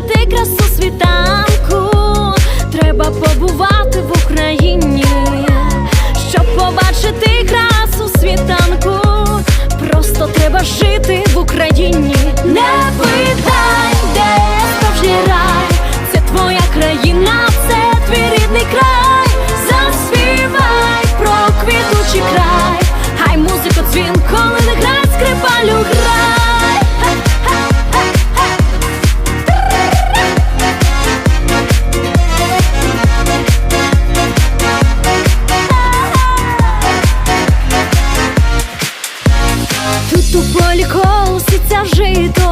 Відчути красу світанку, треба побувати в Україні, щоб побачити красу світанку, просто треба жити в Україні. Не питай, де справжній рай, це твоя країна, це твій рідний край, заспівай про квітучий край, хай музика дзвін, коли не грай, скрипалю грай У полі колоситься жито